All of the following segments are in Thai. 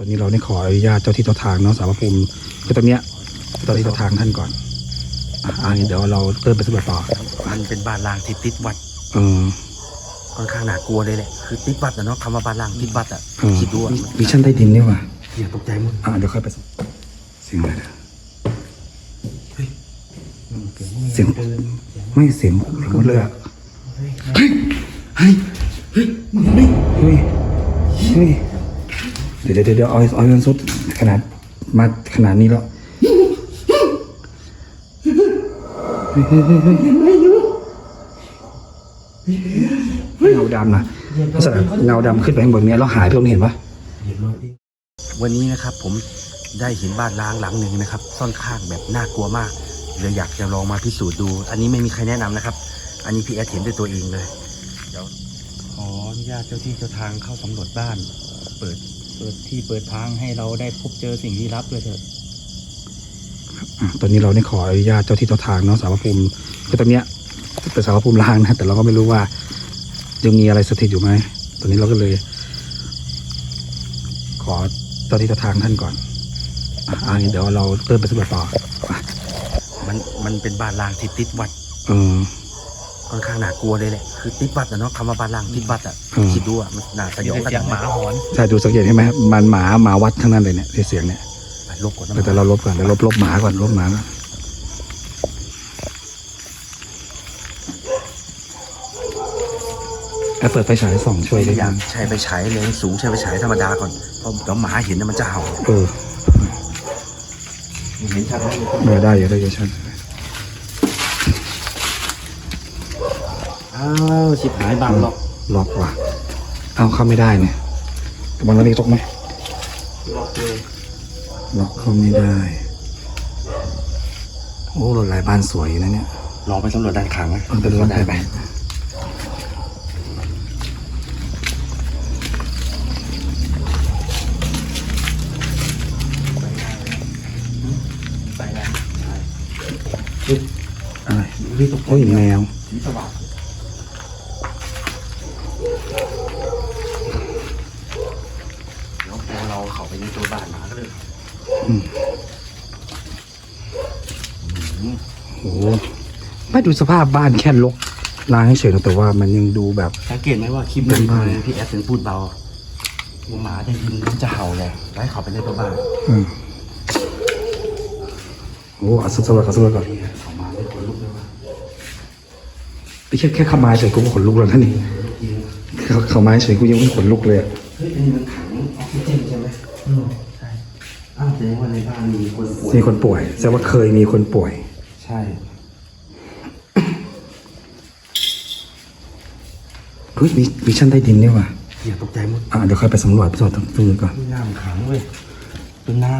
ตอนนี้เราได้ขออนุญาตเจ้าที่เจ้าทางเนาะสารพระภูมิคือตอนเนี้ยเจ้าที่เจ้าทางท่านก่อนอะอันนี้เดี๋ยวเราเดินไปสำรวจต่อมันเป็นบ้านล้างที่ติดวัดเออ ค่อนข้างน่ากลัวเลยแหละคือติดวัดนะเนาะคำว่าบ้านล้างติดวัดอะเออคิดดูอะวิชั่นใต้ดินนี่ว่ะอย่าตกใจมึงอะเดี๋ยวค่อยไปสเสียงอะไรนะเสียงไม่เสียงเสียงหมดเลยอะเฮ้ยเฮ้ยเฮ้ยมึงเห็นไหมเฮ้ยเฮ้ยเดี๋ยวเดี๋ยวเดี๋ยวเอาเอาเงินสดขนาดมาขนาดนี้แล้วเฮ้ยเฮ้ยเฮ้ยเฮ้ยเงาดำนะลักษณะเงาดำขึ้นไปข้างบนเนี้ยแล้วหายไปตรงนี้เห็นปะวันนี้นะครับผมได้เห็นบ้านล้างหลังหนึ่งนะครับซ่อนข้างแบบน่ากลัวมากเลยอยากจะลองมาพิสูจน์ดู อันนี้ไม่มีใครแนะนำนะครับ อันนี้พี่แอดเห็นด้วยตัวเองเลย เดี๋ยวขออนุญาตเจ้าที่เจ้าทางเข้าสำรวจบ้าน เปิด เปิดที่เปิดทางให้เราได้พบเจอสิ่งลี้ลับด้วยเถอะอะตอนนี้เราได้ขออนุญาตเจ้าที่เจ้าทางเนาะสารพระภูมิคือตอนเนี้ยเป็นสารพระภูมิล้างนะแต่เราก็ไม่รู้ว่ายังมีอะไรสถิตอยู่ไหมตอนนี้เราก็เลย ขอเจ้าที่เจ้าทางท่านก่อนอะอันนี้เดี๋ยวเราเดินไปสำรวจต่ออะมันมันเป็นบ้านล้างที่ติดวัดเออ ค่อนข้างน่ากลัวเลยแหละคือติดวัดนะเนาะคำว่าบ้านล้างติดวัดอะอืม คิดดูอะมันน่าสยองขเสียนางดหมาหอนใช่ดูสังเกตใช่ไหมมันหมาหมาวัดทั้งนั้นเลยเนี่ยเสียงเนี่ยไปลบกดน้ำแต่เราลบก่อนเดี๋ยวลบลบหมาก่อนลบหมาก่อนแอปเปิดไฟฉายส่องช่วยพได้ยายายัมงใช้ไปฉายแรงสูงใช้ไปฉายธรรมดาก่อนเพราะเดี๋ยวหมาเห็นนะมันจะเห่าเออเห็นชัดไหมเออได้อยู่ได้อยู่ใช่ อ้าวชิบหายบังหรอกล็อกว่ะเอาเข้าไม่ได้เนี่ยกระบังนี้ตกไหมล็อกเลยล็อกเข้าไม่ได้ โอ้รถหลายบ้านสวยอยู่นะเนี่ยลองไปสำรวจด้านข้างไหมเออไปดูด้านในไปไปได้อะไรวิตกโอ้ยแมวสีสว่างเดี๋ยวพอเราเข้าไปในตัวบ้านหมาก็เลย โอ้โหไม่ดูสภาพบ้านแค่ลกล้างเฉยๆแต่ว่ามันยังดูแบบ สังเกตไหมว่าคลิปนี้พี่แอดเป็นพูดเบาหมาได้ยินมันจะเห่าเลยไล่เขาไปในตัวบ้านอืมโอ้เอาสำรวจก่อนสำรวจก่อนเขามาเป็นคนลุกเลยว่าพี่แค่แค่เข้ามาเฉยกูก็ขนลุกแล้วนะนี่เขาเข้ามาเฉยกูยังไม่ขนลุกเลยอะเฮ้ยอันนี้มันถัง แสดงว่าในบ้านมีคนป่วยมีคนป่วยแสดงว่าเคยมีคนป่วย ใช่ เฮ้ยมีมีชั้นใต้ดินนี่ว่ะอย่าตกใจมุดอะเดี๋ยวค่อยไปสำรวจไปสำรวจตรงนู้นก่อน มีน้ำขังเว้ยเป็นน้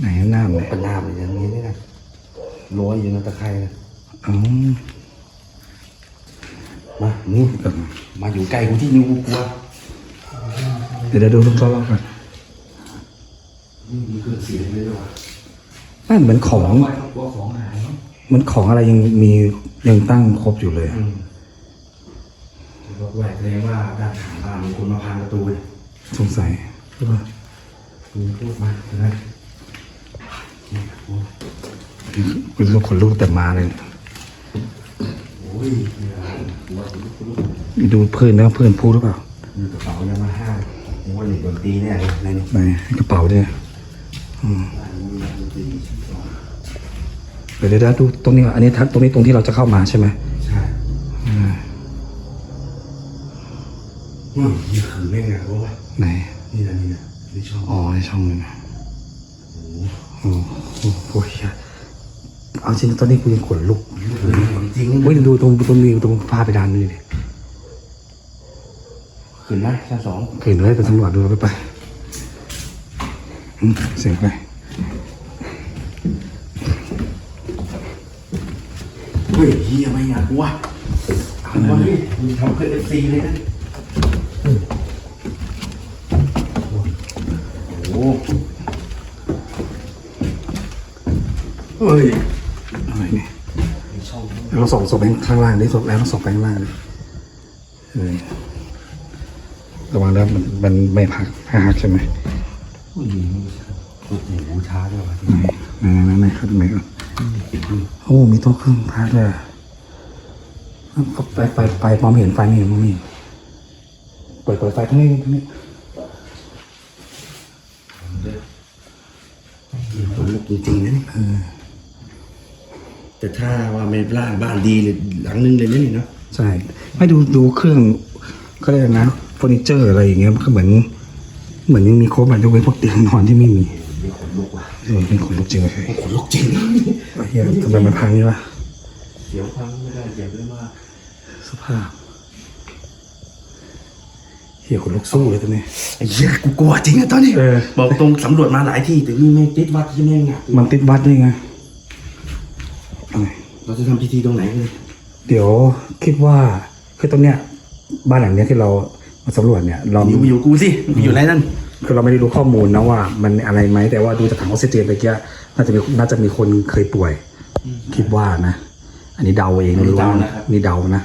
ไหนน้ำเลยำเป็นน้ำอะไรอย่างนี้นี่นะโรยอยู่ในตะไคร้นะอ๋อมานี่เออมาอยู่ใกล้กูที่นิ้วกูกลัว เดี๋ยวเดี๋ยวดูรอบๆก่อนนี่มีเครื่อง เสียงเลยด้วยวะนั่นเหมือนของกลัวของหายเนาะเหมือนของอะไรยังมียังตั้งครบอยู่เลย อืมบอกแหวกเลยว่าด้านข้างบ้านมีคนมาพังประตูเลยสงสัยหรือเปล่าคุณพูดมาเห็นไหมนี่โอ้กูรู้ขนลุกแต่มาเลย โอ้ยเนี่ยหัวคุณคุณมีดูเพื่อนนะเพื่อนพูดหรือเปล่ามีกระเป๋ายามาฮ่าผมว่าเด็กดนตรีเนี่ยในนี้ ไหนกระเป๋าเนี่ย เดี๋ยวเดี๋ยวเดี๋ยวดูตรงนี้ก่อนอันนี้ทักตรงนี้ตรงที่เราจะเข้ามาใช่ไหมใช่อืมนี่คือแม่งไงวะไหน นี่นะนี่นะนี่ชอบอ๋อในช่องนึงนะโอ้โหโอ้โหเอาจริงตอนนี้กูยังขนลุกจริงเฮ้ยดูตรงตรงนี้ตรงผ้าไปดานนี่ดิขึ้นไหมชั้นสองเห็นเลยไปสำรวจดูไปไปอืม เสียงไปเฮ้ยเฮียไม่อยากวะเอาวะนี่มึงทำเพื่อเอฟซีเลยนะโอ้โหเฮ้ยอะไรเนี่ยมีช่องแล้วเราส่องศพไปข้างล่างดิศพแล้วเราส่องไปข้างล่างดิเออระวังแล้วมันมันไม่พักไม่หักใช่ไหม ผู้หญิงตัวหนูช้าด้วยวะไหนไหนไหนครับไหนก่อนโอ้มีโต๊ะเครื่องพักเลยอะก็ไฟไฟไฟมองไม่เห็นไฟไม่เห็นมองไม่เห็นเปิดเปิดไฟทั้งนี้ทั้งนี้คนลุกจริงๆนะนี่แต่ถ้าว่าไม่ล่างบ้านดีเลยหลังนึงเลยนะนี่เนาะใช่ไม่ดูดูเครื่องก็เรียกอะไรนะเฟอร์นิเจอร์อะไรอย่างเงี้ยมันก็เหมือน เหมือนยังมีครบอะยกเว้นพวกเตียงนอนที่ไม่มีมีขนลุกว่ะเออเป็นขนลุกจริงเลยขนลุกจริงเฮียทำไมมันพังนี่วะเสียวพังไม่ได้เจ็บเลยมากสภาพเฮียขนลุกสู้เลยตอนนี้ไอ้เหี้ยกูกลัวจริงอะตอนนี้เออ บอกตรงสำรวจมาหลายที่แต่นี่ไม่ติดวัดที่แม่งหนักมันติดวัดด้วยไงอะไรเราจะทำพิธีตรงไหนเลยเดี๋ยวคิดว่าคือตรงเนี้ย บ้านหลังเนี้ยที่เรามาสำรวจเนี่ย เราอยู่อยู่กูสิมึงอยู่ไรนั่น คือเราไม่ได้รู้ข้อมูลนะว่า มันอะไรไหมแต่ว่าดูจากถังออกซิเจนตะเกียน่าจะมีน่าจะมีคนเคยป่วย คิดว่านะ อันนี้เดาเองล้วนๆนี่เดานะ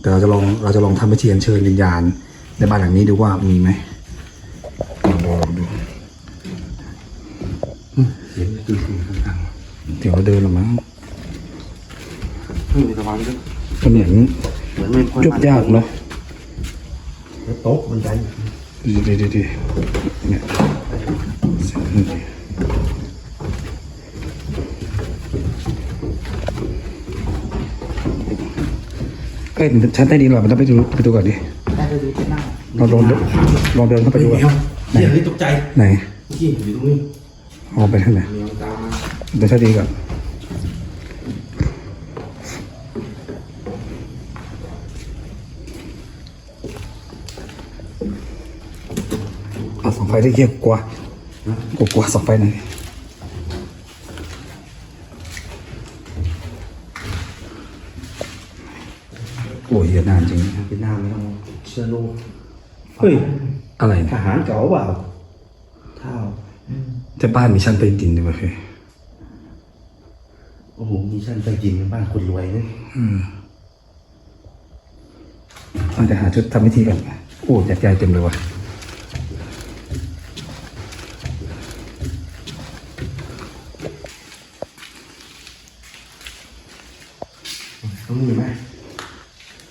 แต่เราจะลองเราจะลองทำพิธีอัญเชิญวิญญาณในบ้านหลังนี้ดูว่ามีไหมลองดูลองดูเสียงตื่นตื่นต่างเดี๋ยวเราเดินหรือมั้งๆเพิ่งระวังด้วยก็เหมือนเหมือนไม่ค่อยยุบยากเนาะแล้วโต๊ะบันได ดีดีดีดีเนี่ยเสียงนี่ดีเอ้ยชั้นใต้ดินเหรอมันต้องไปดูไปดูก่อนดิได้ไปดูที่หน้าลองลองเดินลองเดินเข้าไปดูเฮ้ก่อยนเดี๋ยวเฮ้ยตกใจไหนเมื่อกี้อยู่ตรงนี้ออกไปทางไหนเมียตามมาเดินชั้นดีก่อนเอาสอง ไฟได้เยี่ยกว่ากลัวกลัวสองไฟหน่อยโอ้ยเหี้ยนานจริงเป็นหน้าไม่ต้องเชื่อลูกเฮ้ยอะไรทเนี่ยหารเก่าเปล่าเท่าแต่บ้านมีชั้นใต้ดินด้วยเว้ยโอ้โหมีชั้นไปยินเป็นบ้านคนรวยนะเราจะหาชุดทำพิธีกันโอ้ยัดยายเต็มเลยว่ะ ตรงนี้มีไหม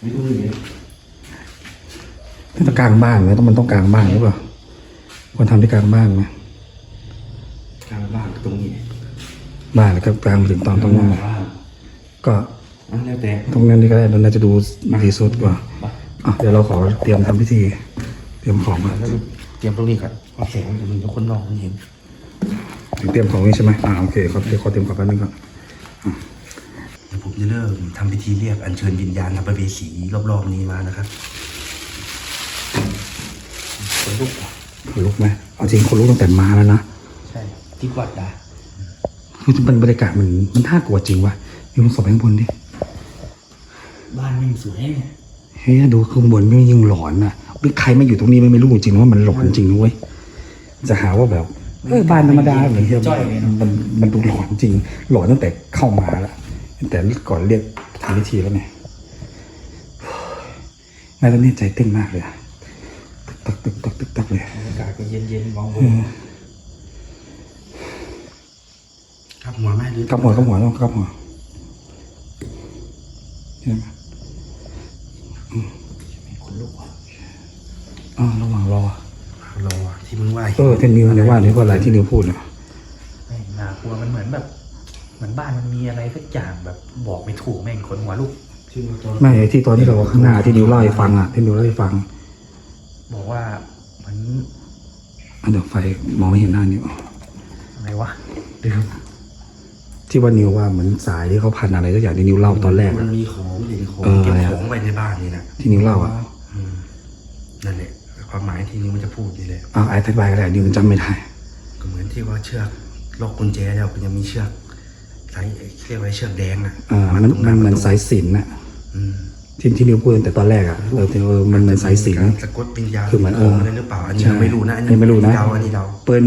มีตรงนี้ไหม นี่ ต้องกลางบ้านไหมต้องมันต้องกลางบ้านหรือเปล่าควรทำที่กลางบ้านไหมกลางบ้านตรงนี้บ้านแล้วก็กลางไปถึงตอนตรงนั้นไหมบ้านก็อะแล้วแต่ตรงนั้นนี่ก็ได้มันน่าจะดูดีสุดกว่าอะเดี๋ยวเราขอเตรียมทำพิธี เตรียมของมาแล้วเตรียมตรงนี้ก่อนเพราะแสงมันจะมีคนนอกมันเห็นถึงเตรียมของนี่ใช่ไหมอ่าโอเคขอเดี๋ยวขอเตรียมของแป๊บนึงก่อนเดี๋ยวผมจะเริ่มทำพิธีเรียกอัญเชิญวิญญาณนับประเวสีรอบๆนี้มานะครับ คนลุกอะขนลุกไหมเอาจริงคนลุกตั้งแต่มาแล้วนะ ใช่ที่วัดอะคือมันบรรยากาศมันมันน่ากลัวจริงวะอยู่ตรงสอบข้างบนดิ บ้านไม่สวยเนี่ยเฮ้ยดูข้างบนไม่ยิ่งหลอนนะหรือใครไม่อยู่ตรงนี้ไม่ไม่รู้จริงๆว่ามันหลอนจริงนะเว้ยจะหาว่าแบบเออบ้านธรรมดาเหมือนที่มันมันดูหลอนจริง หลอนตั้งแต่เข้ามาแล้วแต่ก่อนเรียกทำพิธีแล้วเนี่ยแม่ตอนนี้ใจเต้นมากเลยอะ ตึกตักตึกตักตึกตักเลยบรรยากาศก็เย็นๆมองบเอนอครับหัวไหมหรือกับหัวกับหัวต้องกับหัวใช่ไหมคนลุกว่ะอ่าระหว่างรอรอที่มึงไหวเออที่นิวเนี่ยว่านี่ว่าอะไรที่นิวพูดนะไม่น่ากลัวมันเหมือนแบบเหมือนบ้านมันมีอะไรสักอย่างแบบบอกไม่ถูกแม่งคนหัวลุกชื่อตอนไม่ไอ้ที่ตอนที่เราข้างหน้าที่นิวเล่าให้ฟังอะที่นิวเล่าให้ฟัง บอกว่าเหมือนอันเดี๋ยวไฟมองไม่เห็นหน้านิวอะไรวะลืมที่ว่านิวว่าเหมือนสายที่เขาพันอะไรสักอย่างที่นิวเล่าตอนแรกมัอะ นมีของเห็นของเออเก็บอะไรอะของไว้ในบ้านนี่นะที่นิวเล่าอะอืมนั่นแหละความหมายที่นี่มันจะพูดนี่แหละอ้าวไอ้อธิบายก็ได้นิวจำไม่ได้ ก็เหมือนที่ว่าเชือกล็อกกุญแจแล้วมันยังมีเชือกสายเรียกว่าเชือกแดงอะอ่ามันตรงมันเหมือนตรงสายสิญจนน่ะอืม ที่ที่นิวพูดตั้งแต่ตอนแรกอะเออเออมันเหมือนสายสิญจนสะกดวิญญาณคือเหมือนเออ อะไรหรือเปล่าอันนี้ใช่ยังไม่รู้นะอันยันี้งไม่รู้นะเดาอันนี้เดาเปิน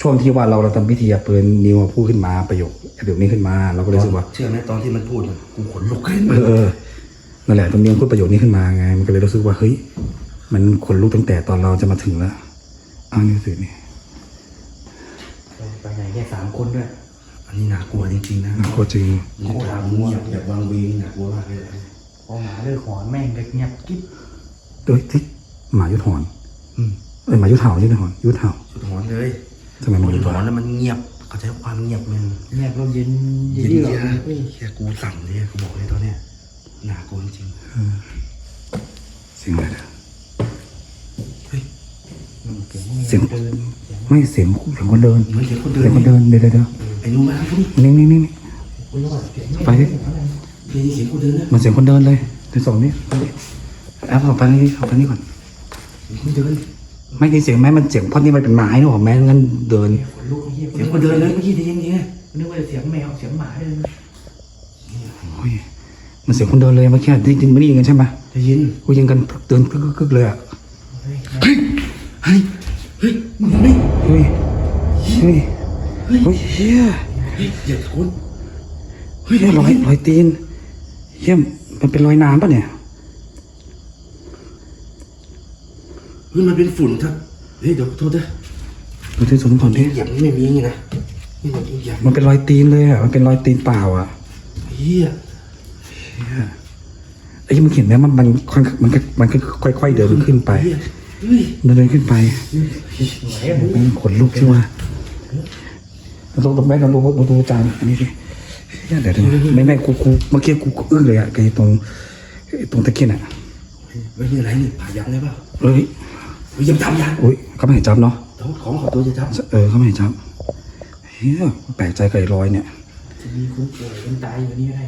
ช่วงที่ว่าเราเราทำพิธีอะเปินนิวอะพูดขึ้นมาประโยคประโยคนี้ขึ้นมา เราก็เลยรู้สึกว่า เชื่อไหมตอนที่มันพูดอะกูขนลุกขึ้นเออเออนั่นแหละตรงนี้มันพูดประโยคนี้ขึ้นมาไง มันก็เลยรู้สึกว่าเฮ้ยมันขนลุกตั้งแต่ตอนเราจะมาถึงแล้วเอานี่สินี่ไปไหนแค่สามคนด้วย อันนี้น่ากลัวจริงๆนะน่ากลัวจริงบรรยากาศเงียบแบบวางเวงน่ากลัวมากเลย พอหมาเลิกหอนแม่งก็เงียบกิ๊บเอ้ยที่หมายุทธหอนอืมเอ้ยหมายุทธเห่ายุทธหอนยุทธเห่าสุดหอนเลยทำไมมันสุยุดทธหหออนนแล้วมันเงียบเขาใช้ความเงียบมันเงียบแล้วเย็นเย็นเยือกเยียเฮ้ยแค่กูสั่งเลยกูบอกเลยตอนเนี้ยน่ากลัวจริงเสียงอะไรนะเฮ้ยเสียงเดินไม่เสียงเสียงคนเดินเหมือนเสียงคนเดินเสียงคนเดินเดี๋ยวเดี๋ยวเดี๋ยวไอ้หนูมาคุณนี่นี่นี่นี่คุณว่า เสียงไปดิเสียงคนเดินนะมันเสียงคนเดินเลยเดี๋ยวส่งนี่ไปดิแอปเอาไปนี่เอาไปนี่ก่อนคนเดินไม่ได้เสียงแม้มันเสียงเพราะนี่มันเป็นไม้นะผมแม้งั้นเดินเสียงคนเดินเลยเมื่อกี้ได้ยินไงนึกว่าเสียงแมวเสียงหมาเดินโอ้ยมันเสียงคนเดินเลยเมื่อกี้ได้ยินไม่ได้ยินกันใช่ไหมได้ยินกูยิงกันเดินกึกกึกเลยอะเฮ้ยเฮ้ยเฮ้ยเฮ้ยมึงเห็นไหมเฮ้ยเฮ้ยเฮ้ยเฮียเฮ้ยอย่าคุณเฮ้ยรอยรอยตีนเฮ้ยี่ย มมันเป็นรอยน้ำปะเนี่ยเฮ้ยมันเป็นฝุ่นครับเฮ้ยเดี๋ยวโทษนะดูที่สมผลดิที่นหยำไม่มีไงนะนี่มันดินหยำมันเป็นรอยตีนเลยอะมันเป็นรอยตีนเปล่าอะเฮียไอ้ที่มึงเห็นไหมมันมันค่อยมันก็มันก็ค่อยๆเดินขึ้นไปเฮียเฮ้ยเดินเดินขึ้นไปไหนอะมันขนลุกใช่ไหมตรงตรงแม่เราดูดูดูจานอันนี้สิ เดี๋ยวเดี๋ยวไม่ไม่กูกูเมื่อกี้กูอึ้งเลยอะไอ้ตรงไอ้ตรงตะเกียงอะเฮ้ยนี่อะไรนี่ผ่ายันได้ป่ะเอ้ยเฮ้ยยังทำยันอุ้ยเขาไม่เห็นจับเนาะเดี๋ยวของของตัวจะทำเออเขาไม่เห็นจับเฮียแปลกใจกับไอ้รอยเนี่ยจะมีคนป่วยคนตายอยู่นี่ก็ได้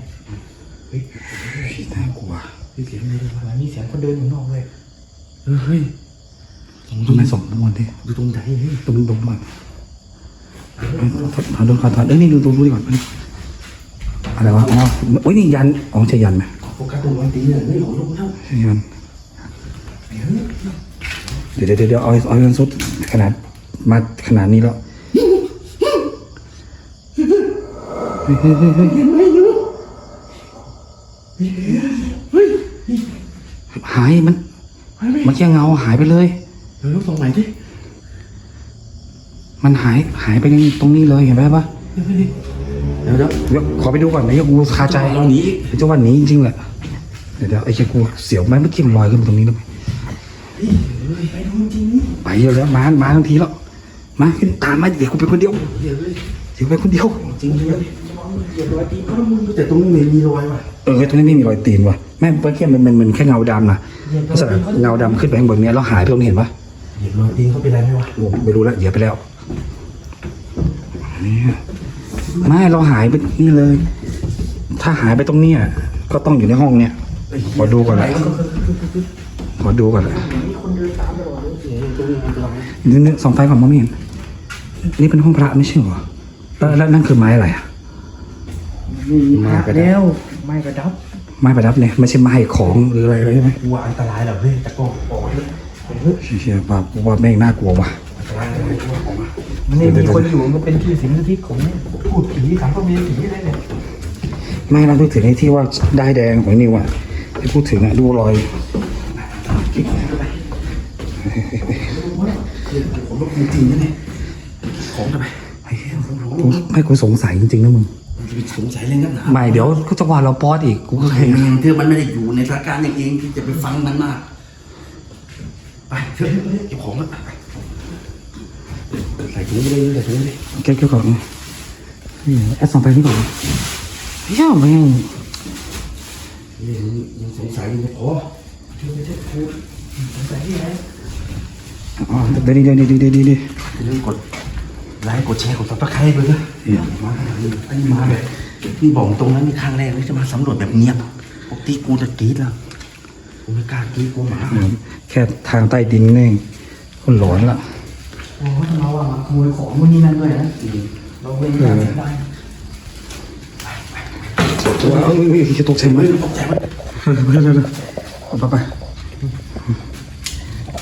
เฮ้ยน่ากลัวเฮ้ยเสียงอะไรวะมันมีเสียงคนเดินอยู่นอกเลยเออเฮ้ยทำไมส่งทุกวันดิดูตรงไหนเฮ้ยดูดูมาถอดดูถอดถอดเอ้ยนี่ดูดูดูดิก่อน อะไรวะอ๋อโอ้ยนี่ยันอ๋อใช่ยันไหมโฟกัสตรงรอยตีเนี่ยเฮ้ยขนลุกแล้วใช่ยันเดี๋ยวเดี๋ยวเดี๋ยวเอาเอายันสุดขนาดมาขนาดนี้แล้วเฮ้ยเฮ้ยเฮ้ยเฮ้ยหายมันเฮ้ยไม่มันแค่เงาหายไปเลยเดี๋ยวตรงไหนดิมันหายหายไปในตรงนี้เลยเห็นไหมปะ เดี๋ยวเดี๋ยวเดี๋ยวขอไปดูก่อนนะเดี๋ยวกูคาใจเราหนีอีกเดี๋ยวจะวันนี้จริงๆแหละเดี๋ยวเดี๋ยวไอ้เจ้ากูเสียวไหมเมื่อกี้มันลอยขึ้นมาตรงนี้แล้วไปดูจริงไปเยอะแล้วมามาทั้งทีแล้วมาขึ้นตามมาเดี๋ยวกูไปคนเดียวเดี๋ยวเลยเดี๋ยวไปคนเดียว จริงเลยเหยียบรอยตีนเขาแล้วมึงแต่ตรงนี้ไม่มีรอยว่ะเออตรงนี้ไม่มีรอยตีนว่ะแม่งเมื่อกี้มันมันมันแค่เงาดำนะลักษณะเงาดำขึ้นไปข้างบนเนี้ยแล้วหายไปตรงนี้เห็นปะเหยียบรอยตีนเขาเป็นไรไหมวะโอ้ไม่รู้แล้วเหยียบไปแล้วเนี่ย ไม่เราหายไปนี่เลย ถ้าหายไปตรงเนี้ยก็ต้องอยู่ในห้องเนี่ยขอดูก่อนนะขอดูก่อนนะตรงนี้มีรอยนี่นี่ส่องไฟก่อนมองไม่เห็นนี่เป็นห้องพระไม่ใช่เหรอแล้วแล้วนั่นคือไม้อะไรอะมาแล้วไม่กระดับไม้ประดับเนี่ยไม่ใช่ไม้ของหรืออะไรเลยใช่ไหมกลัวอันตรายเหรอเฮ้ยตะโกนออกมาเลยเชี่ยว่าว่าแม่งน่ากลัวว่ะอันตรายเลยกลัวออกมามันไม่มีคนอยู่มันเป็นที่สิงสถิตของพูด ผีถามก็มีผีอะไรเนี่ยไม่เราพูดถึงไอ้ที่ว่าได้แดงของนิวอะที่พูดถึงอะดูรอยผมว่าจริงๆนะเนี่ยของทำไมไอ้เหี้ยกูไม่กูสงสัยจริงๆนะมึงสงสัยอะไรนักหนาไม่เดี๋ยวก็จะว่าเราป๊อดอีกกูก็เคยเธอมันไม่ได้อยู่ในสถานการณ์อย่างเองที่จะไปฟังมันมากไปเถอะเก็บของแล้วใส่ถุงไปเลยใส่ถุงไปเก็บเก็บก่อน นี่แอดส่องไฟนี่ก่อนเฮ้ยแม่งนี่ยังสงสัยอยู่ไม่พออ๋อเดี๋ยวดีเดี๋ยวดีเดี๋ยวดีเดี๋ยวดีอย่าลืมกดไลค์กดแชร์กดซับสไครต์ไปด้วยมาขนาดนี้อันนี้มาแบบนี่บอกตรงนั้นนี่ครั้งแรกเลยจะมาสำรวจแบบเงียบปกติกูจะกรี๊ดแล้วกูไม่กล้ากรี๊ดกูหมาแค่ทางใต้ดินนี่คนหลอนละโอ้ยเราว่ามาขโมยของวันนี้นั่นด้วยนะ เราเป็นอย่างไรได้ว้าวอุ้ยจะตกใจไหมไม่ตกใจมันเร็วๆๆไปไป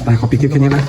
ไปขอปิดคลิปแค่นี้นะ